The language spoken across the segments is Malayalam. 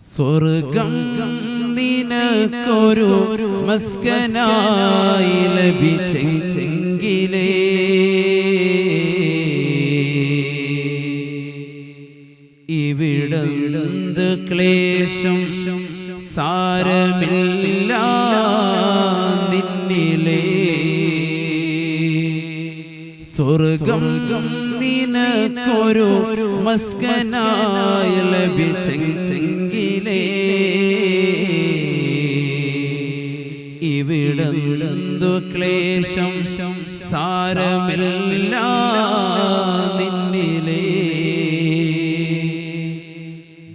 സ്വർഗം നിനക്കൊരു മസ്കനായി ലഭിച്ചെങ്കിലേ. ഇവിടെ ക്ലേശം സാരമില്ല നിന്നിലേ. സ്വർഗം നിനക്കൊരു മസ്കനായി ഇവിടന്തു ക്ലേശം സാരമില്ല നിന്നിലേ.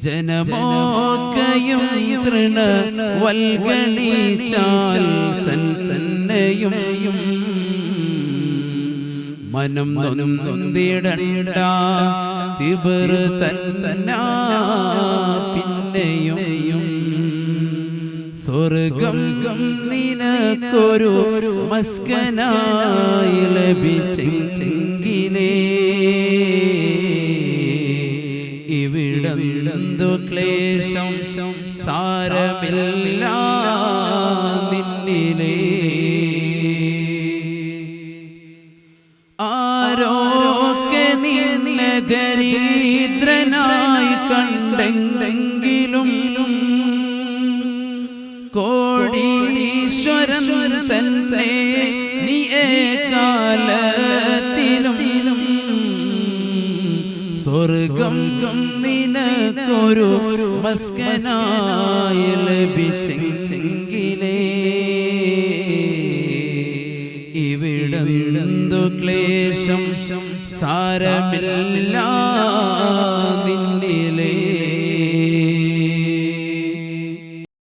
ജനമോക്കയും തൃണ വൽഗണിച്ചാൽ തൻ തന്നെയും മനം നൊന്തിടണ്ട തിബർ തന്ന പിന്നെയും സ്വർഗം നിനക്കൊരു മസ്കനായി ലഭിച്ചെങ്കിലേ. ഇവിടവിടന്തു ക്ലേശം സാരമില്ല നിന്നിലേ. ആരോക്കെ നിന്നെ ദരിദ്രനായി കണ്ടെങ്കിലും കോടീശ്വരൻ തന്നെ നീ ഏകാലത്തിലും സ്വർഗം നിനക്കൊരു മസ്കനായി ലഭിച്ചെങ്കിലേ. ഇവിടന്തു ക്ലേശം? സാരമില്ല